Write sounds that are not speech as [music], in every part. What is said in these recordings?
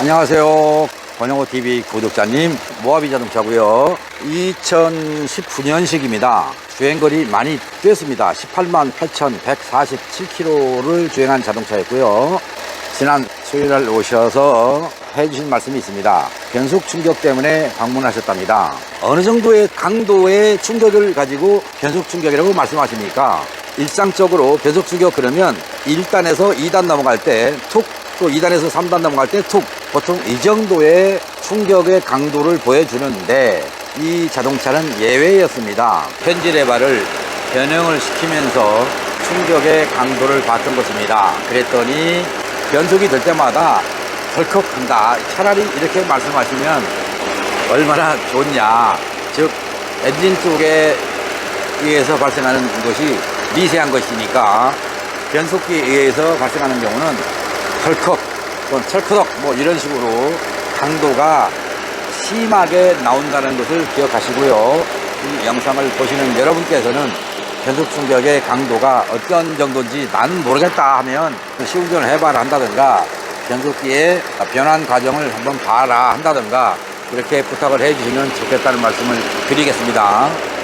안녕하세요. 권영호 TV 구독자님, 모하비 자동차고요. 2019년식입니다. 주행거리 많이 뛰었습니다. 18만 8,147km를 주행한 자동차였고요. 지난 수요일날 오셔서 해주신 말씀이 있습니다. 변속 충격 때문에 방문하셨답니다. 어느 정도의 강도의 충격을 가지고 변속 충격이라고 말씀하십니까? 일상적으로 변속 충격 그러면 1단에서 2단 넘어갈 때 툭, 또 2단에서 3단 넘어갈 때 툭, 보통 이 정도의 충격의 강도를 보여주는데 이 자동차는 예외였습니다. 편지레바를 변형을 시키면서 충격의 강도를 봤던 것입니다. 그랬더니 변속이 될 때마다 덜컥 한다. 차라리 이렇게 말씀하시면 얼마나 좋냐. 즉 엔진 쪽에 의해서 발생하는 것이 미세한 것이니까 변속기에 의해서 발생하는 경우는 덜컥 또는 철커덕 뭐 이런 식으로 강도가 심하게 나온다는 것을 기억하시고요. 이 영상을 보시는 여러분께서는 변속 충격의 강도가 어떤 정도인지 나는 모르겠다 하면 시운전을 해봐라 한다든가 변속기의 변환 과정을 한번 봐라 한다든가 그렇게 부탁을 해주시면 좋겠다는 말씀을 드리겠습니다.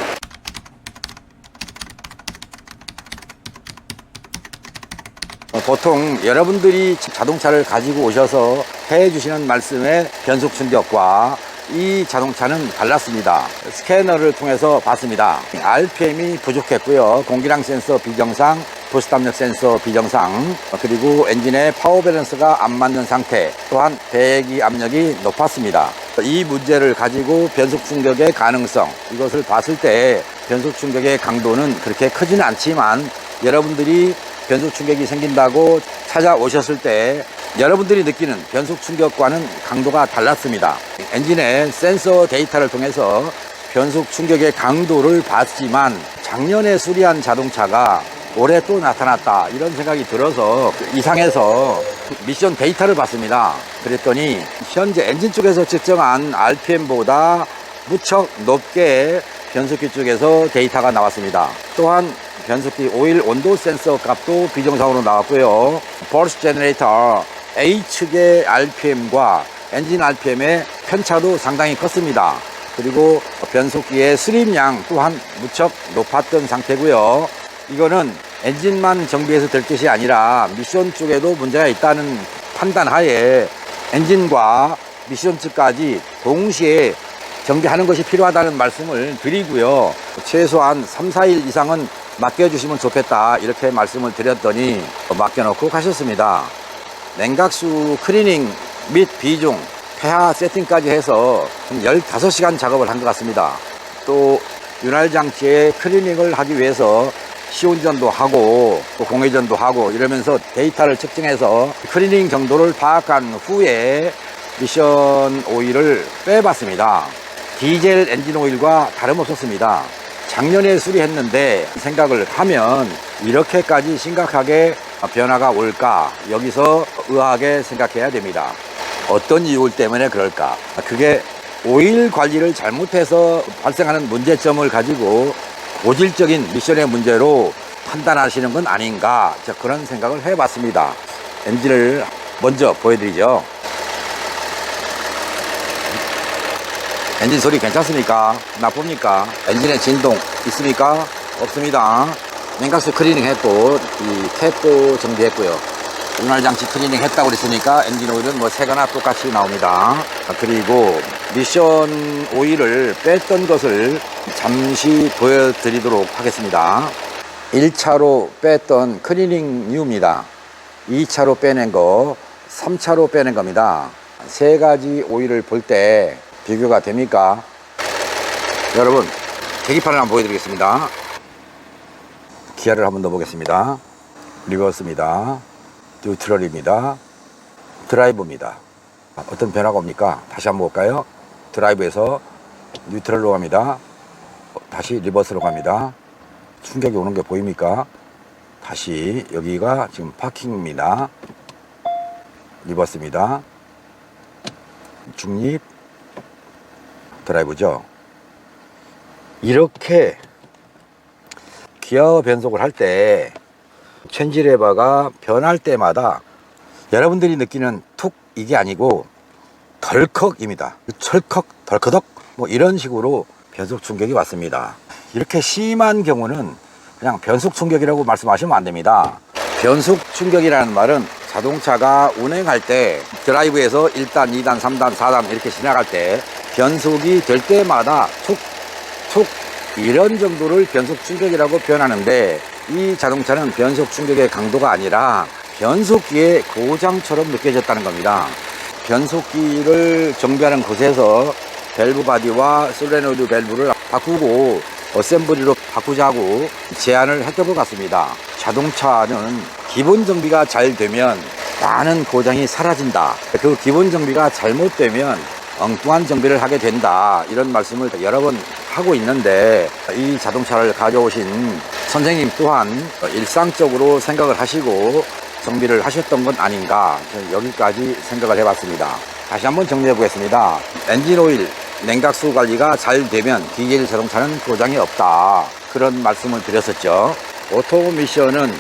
보통 여러분들이 자동차를 가지고 오셔서 해주시는 말씀의 변속 충격과 이 자동차는 달랐습니다. 스캐너를 통해서 봤습니다. RPM이 부족했고요. 공기량 센서 비정상, 압력 센서 비정상, 그리고 엔진의 파워 밸런스가 안 맞는 상태, 또한 배기 압력이 높았습니다. 이 문제를 가지고 변속 충격의 가능성, 이것을 봤을 때 변속 충격의 강도는 그렇게 크지는 않지만 여러분들이 변속 충격이 생긴다고 찾아오셨을 때 여러분들이 느끼는 변속 충격과는 강도가 달랐습니다. 엔진의 센서 데이터를 통해서 변속 충격의 강도를 봤지만 작년에 수리한 자동차가 올해 또 나타났다 이런 생각이 들어서 이상해서 미션 데이터를 봤습니다. 그랬더니 현재 엔진 쪽에서 측정한 RPM보다 무척 높게 변속기 쪽에서 데이터가 나왔습니다. 또한 변속기 오일 온도 센서 값도 비정상으로 나왔고요. 버스 제너레이터 A측의 RPM과 엔진 RPM의 편차도 상당히 컸습니다. 그리고 변속기의 수립량 또한 무척 높았던 상태고요. 이거는 엔진만 정비해서 될 것이 아니라 미션 쪽에도 문제가 있다는 판단 하에 엔진과 미션 측까지 동시에 정비하는 것이 필요하다는 말씀을 드리고요. 최소한 3, 4일 이상은 맡겨주시면 좋겠다. 이렇게 말씀을 드렸더니 맡겨놓고 가셨습니다. 냉각수 클리닝 및 비중, 폐하 세팅까지 해서 15시간 작업을 한 것 같습니다. 또 윤활장치의 클리닝을 하기 위해서 시운전도 하고 또 공회전도 하고 이러면서 데이터를 측정해서 클리닝 정도를 파악한 후에 미션 오일을 빼봤습니다. 디젤 엔진 오일과 다름없었습니다. 작년에 수리했는데 생각을 하면 이렇게까지 심각하게 변화가 올까 여기서 의아하게 생각해야 됩니다. 어떤 이유 때문에 그럴까? 그게 오일 관리를 잘못해서 발생하는 문제점을 가지고 고질적인 미션의 문제로 판단하시는 건 아닌가 자, 그런 생각을 해봤습니다. 엔진을 먼저 보여드리죠. 엔진 소리 괜찮습니까? 나쁩니까? 엔진에 진동 있습니까? 없습니다. 냉각수 클리닝 했고, 이 캡도 정비했고요. 윤활장치 클리닝 했다고 그랬으니까 엔진 오일은 뭐 새거나 똑같이 나옵니다. 아, 그리고 미션 오일을 뺐던 것을 잠시 보여드리도록 하겠습니다. 1차로 뺐던 클리닝 뉴입니다. 2차로 빼낸 거, 3차로 빼낸 겁니다. 세 가지 오일을 볼 때 비교가 됩니까? 여러분, 계기판을 한번 보여드리겠습니다. 기아를 한번 넣어보겠습니다. 리버스입니다. 뉴트럴입니다. 드라이브입니다. 어떤 변화가 옵니까? 다시 한번 볼까요? 드라이브에서 뉴트럴로 갑니다. 다시 리버스로 갑니다. 충격이 오는 게 보입니까? 다시 여기가 지금 파킹입니다. 리버스입니다. 중립 드라이브죠. 이렇게 기어 변속을 할 때 체인지 레버가 변할 때마다 여러분들이 느끼는 툭 이게 아니고 덜컥입니다. 철컥, 덜커덕 뭐 이런 식으로 변속 충격이 왔습니다. 이렇게 심한 경우는 그냥 변속 충격이라고 말씀하시면 안 됩니다. 변속 충격이라는 말은 자동차가 운행할 때 드라이브에서 1단, 2단, 3단, 4단 이렇게 지나갈 때 변속이 될 때마다 툭, 툭 이런 정도를 변속 충격이라고 표현하는데 이 자동차는 변속 충격의 강도가 아니라 변속기의 고장처럼 느껴졌다는 겁니다. 변속기를 정비하는 곳에서 밸브 바디와 솔레노이드 밸브를 바꾸고 어셈블리로 바꾸자고 제안을 했던 것 같습니다. 자동차는 기본 정비가 잘 되면 많은 고장이 사라진다. 그 기본 정비가 잘못되면 엉뚱한 정비를 하게 된다. 이런 말씀을 여러 번 하고 있는데 이 자동차를 가져오신 선생님 또한 일상적으로 생각을 하시고 정비를 하셨던 건 아닌가 여기까지 생각을 해봤습니다. 다시 한번 정리해 보겠습니다. 엔진 오일, 냉각수 관리가 잘 되면 디젤 자동차는 고장이 없다. 그런 말씀을 드렸었죠. 오토 미션은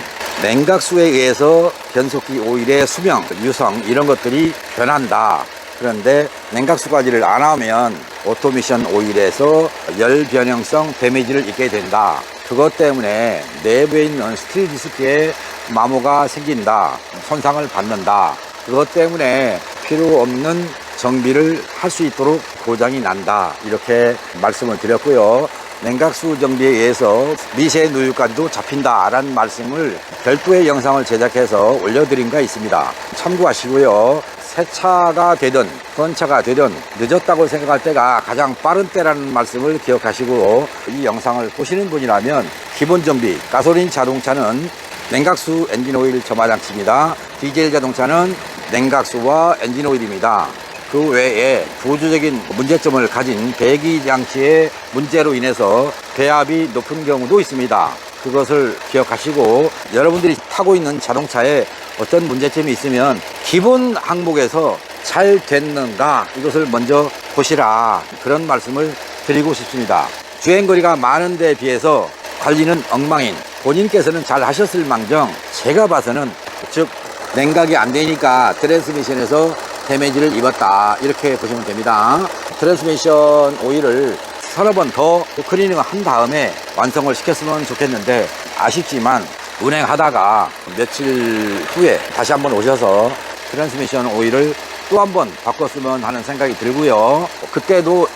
냉각수에 의해서 변속기 오일의 수명, 유성 이런 것들이 변한다. 그런데 냉각수 관리를 안 하면 오토미션 오일에서 열 변형성 데미지를 입게 된다. 그것 때문에 내부에 있는 스틸 디스크에 마모가 생긴다. 손상을 받는다. 그것 때문에 필요 없는 정비를 할 수 있도록 고장이 난다. 이렇게 말씀을 드렸고요. 냉각수 정비에 의해서 미세 누유까지도 잡힌다 라는 말씀을 별도의 영상을 제작해서 올려드린 바 있습니다. 참고하시고요. 새 차가 되든 건차가 되든 늦었다고 생각할 때가 가장 빠른 때라는 말씀을 기억하시고 이 영상을 보시는 분이라면 기본 정비 가솔린 자동차는 냉각수 엔진 오일 점화 장치입니다. 디젤 자동차는 냉각수와 엔진 오일입니다. 그 외에 구조적인 문제점을 가진 배기 장치의 문제로 인해서 배압이 높은 경우도 있습니다. 그것을 기억하시고 여러분들이 타고 있는 자동차에 어떤 문제점이 있으면 기본 항목에서 잘 됐는가 이것을 먼저 보시라. 그런 말씀을 드리고 싶습니다. 주행거리가 많은 데 비해서 관리는 엉망인. 본인께서는 잘 하셨을 망정 제가 봐서는 즉 냉각이 안 되니까 트랜스미션에서 데미지를 입었다. 이렇게 보시면 됩니다. 트랜스미션 오일을 서너 번 더 클리닝을 한 다음에 완성을 시켰으면 좋겠는데 아쉽지만 운행하다가 며칠 후에 다시 한번 오셔서 트랜스미션 오일을 또 한 번 바꿨으면 하는 생각이 들고요 그때도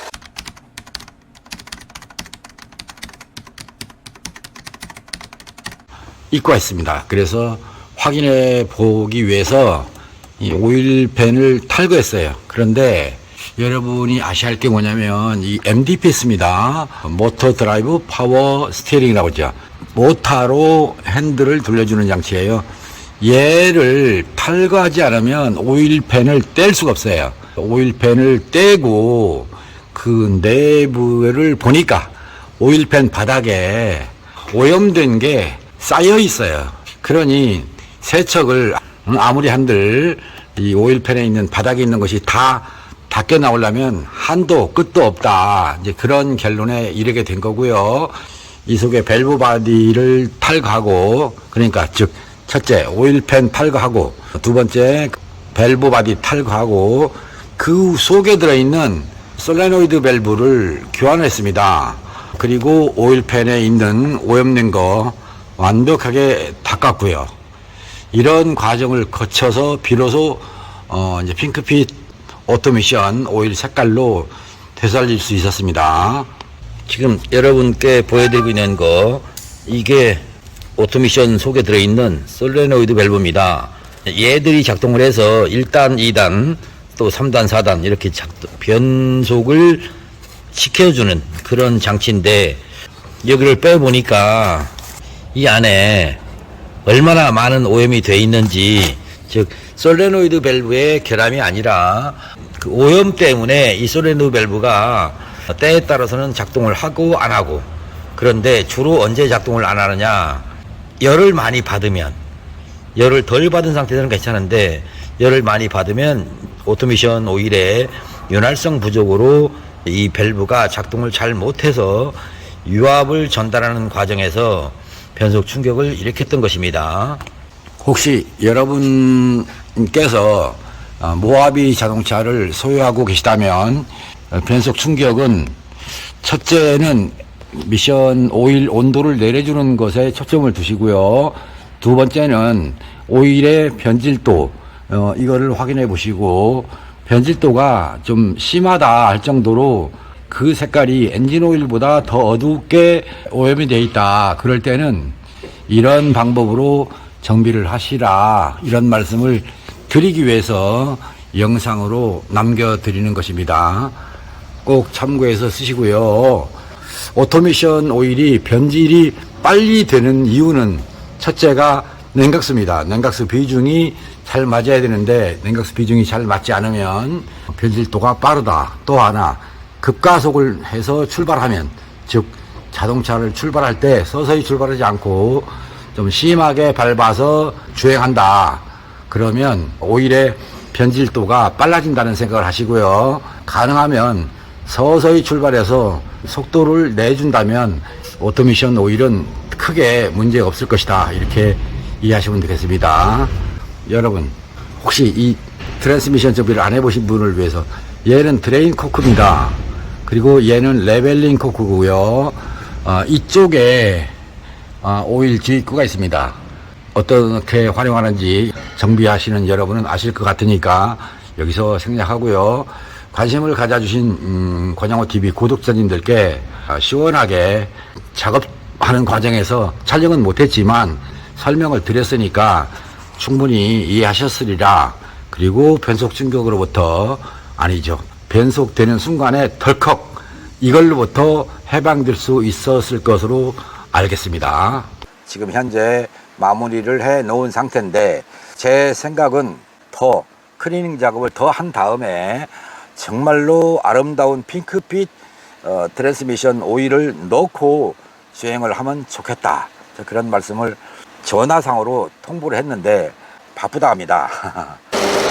입고 있습니다. 그래서 확인해 보기 위해서 이 오일팬을 탈거했어요. 그런데 여러분이 아셔야 할 게 뭐냐면 이 MDPS입니다. 모터 드라이브 파워 스티어링이라고 하죠. 모타로 핸들을 돌려주는 장치예요. 얘를 탈거하지 않으면 오일팬을 뗄 수가 없어요. 오일팬을 떼고 그 내부를 보니까 오일팬 바닥에 오염된 게 쌓여 있어요. 그러니 세척을 아무리 한들 이 오일팬에 있는 바닥에 있는 것이 다 닦여 나오려면 한도 끝도 없다. 이제 그런 결론에 이르게 된 거고요. 이 속에 밸브 바디를 탈거하고 그러니까 즉 첫째 오일팬 탈거하고 두 번째 밸브 바디 탈거하고 그 속에 들어있는 솔레노이드 밸브를 교환했습니다. 그리고 오일팬에 있는 오염된 거 완벽하게 닦았고요. 이런 과정을 거쳐서 비로소 어 이제 핑크빛 오토미션 오일 색깔로 되살릴 수 있었습니다. 지금 여러분께 보여드리고 있는 거 이게 오토미션 속에 들어있는 솔레노이드 밸브입니다. 얘들이 작동을 해서 1단, 2단, 또 3단, 4단 이렇게 작동, 변속을 시켜주는 그런 장치인데 여기를 빼보니까 이 안에 얼마나 많은 오염이 돼 있는지 즉 솔레노이드 밸브의 결함이 아니라 그 오염 때문에 이 솔레노이드 밸브가 때에 따라서는 작동을 하고 안 하고 그런데 주로 언제 작동을 안 하느냐 열을 많이 받으면 열을 덜 받은 상태에서는 괜찮은데 열을 많이 받으면 오토미션 오일의 윤활성 부족으로 이 밸브가 작동을 잘 못해서 유압을 전달하는 과정에서 변속 충격을 일으켰던 것입니다. 혹시 여러분께서 어, 모하비 자동차를 소유하고 계시다면 어, 변속 충격은 첫째는 미션 오일 온도를 내려주는 것에 초점을 두시고요. 두 번째는 오일의 변질도 어, 이거를 확인해 보시고 변질도가 좀 심하다 할 정도로 그 색깔이 엔진 오일보다 더 어둡게 오염이 돼 있다. 그럴 때는 이런 방법으로 정비를 하시라 이런 말씀을 드리기 위해서 영상으로 남겨 드리는 것입니다. 꼭 참고해서 쓰시고요. 오토미션 오일이 변질이 빨리 되는 이유는 첫째가 냉각수입니다. 냉각수 비중이 잘 맞아야 되는데 냉각수 비중이 잘 맞지 않으면 변질도가 빠르다. 또 하나 급가속을 해서 출발하면 즉 자동차를 출발할 때 서서히 출발하지 않고 좀 심하게 밟아서 주행한다. 그러면 오일의 변질도가 빨라진다는 생각을 하시고요. 가능하면 서서히 출발해서 속도를 내준다면 오토미션 오일은 크게 문제가 없을 것이다. 이렇게 이해하시면 되겠습니다. 여러분, 혹시 이 트랜스미션 정비를 안 해보신 분을 위해서 얘는 드레인 코크입니다. 그리고 얘는 레벨링 코크고요. 어, 이쪽에 어, 오일 지입구가 있습니다. 어떻게 활용하는지 정비하시는 여러분은 아실 것 같으니까 여기서 생략하고요. 관심을 가져주신 음, 권양호 TV 구독자님들께 어, 시원하게 작업하는 과정에서 촬영은 못했지만 설명을 드렸으니까 충분히 이해하셨으리라. 그리고 변속 충격으로부터 아니죠. 변속되는 순간에 덜컥 이걸로부터 해방될 수 있었을 것으로 알겠습니다. 지금 현재 마무리를 해 놓은 상태인데 제 생각은 더 클리닝 작업을 더 한 다음에 정말로 아름다운 핑크빛 어, 트랜스미션 오일을 넣고 주행을 하면 좋겠다. 저 그런 말씀을 전화상으로 통보를 했는데 바쁘다 합니다. [laughs]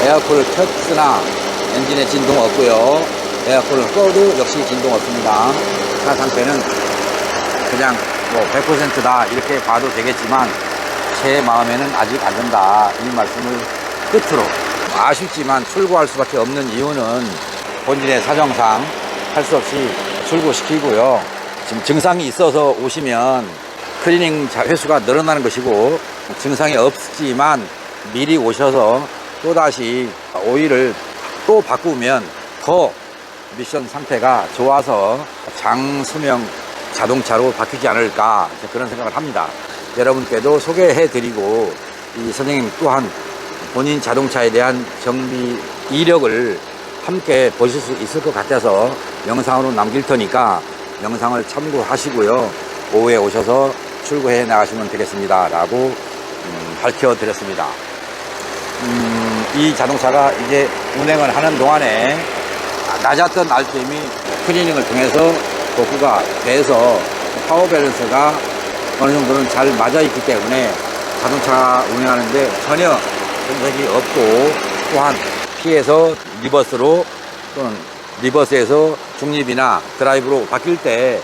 에어컨을 켰으나 엔진에 진동 없고요. 에어컨을 꺼도 역시 진동 없습니다. 차 상태는 그냥 뭐 100%다 이렇게 봐도 되겠지만 제 마음에는 아직 안 된다 이 말씀을 끝으로 아쉽지만 출고할 수밖에 없는 이유는 본인의 사정상 할 수 없이 출고시키고요. 지금 증상이 있어서 오시면 클리닝 자- 횟수가 늘어나는 것이고 증상이 없지만 미리 오셔서 또다시 오일을 또 바꾸면 더 미션 상태가 좋아서 장수명 자동차로 바뀌지 않을까 그런 생각을 합니다. 여러분께도 소개해 드리고 이 선생님 또한 본인 자동차에 대한 정비 이력을 함께 보실 수 있을 것 같아서 영상으로 남길 테니까 영상을 참고하시고요. 오후에 오셔서 출고해 나가시면 되겠습니다. 라고 음, 밝혀드렸습니다. 음, 이 자동차가 이제 운행을 하는 동안에 낮았던 RPM이 클리닝을 통해서 복구가 돼서 파워 밸런스가 어느 정도는 잘 맞아 있기 때문에 자동차 운행하는데 전혀 손색이 없고 또한 피해서 리버스로 또는 리버스에서 중립이나 드라이브로 바뀔 때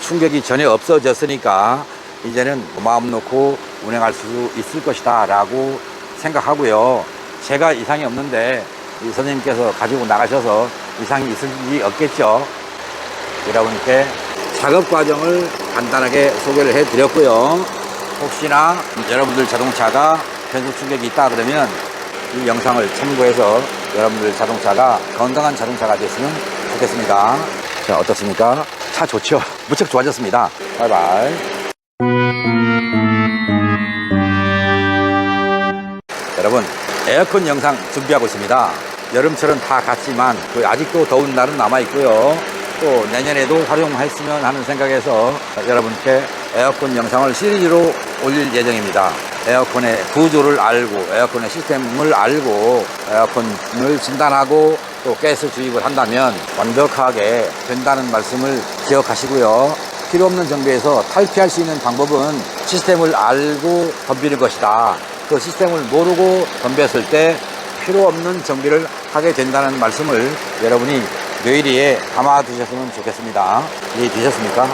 충격이 전혀 없어졌으니까 이제는 마음 놓고 운행할 수 있을 것이다 라고 생각하고요. 제가 이상이 없는데 이 선생님께서 가지고 나가셔서 이상이 있을 일이 없겠죠. 여러분께 작업 과정을 간단하게 소개를 해 드렸고요. 혹시나 여러분들 자동차가 변속 충격이 있다 그러면 이 영상을 참고해서 여러분들 자동차가 건강한 자동차가 됐으면 좋겠습니다. 자, 어떻습니까? 차 좋죠? [laughs] 무척 좋아졌습니다. 바이바이. 여러분, 에어컨 영상 준비하고 있습니다. 여름철은 다 갔지만 그 아직도 더운 날은 남아 있고요. 또 내년에도 활용했으면 하는 생각에서 여러분께 에어컨 영상을 시리즈로 올릴 예정입니다. 에어컨의 구조를 알고 에어컨의 시스템을 알고 에어컨을 진단하고 또 가스 주입을 한다면 완벽하게 된다는 말씀을 기억하시고요. 필요 없는 정비에서 탈피할 수 있는 방법은 시스템을 알고 덤비는 것이다. 그 시스템을 모르고 덤볐을 때 필요 없는 정비를 하게 된다는 말씀을 여러분이 뇌리에 담아 두셨으면 좋겠습니다. 이해 되셨습니까?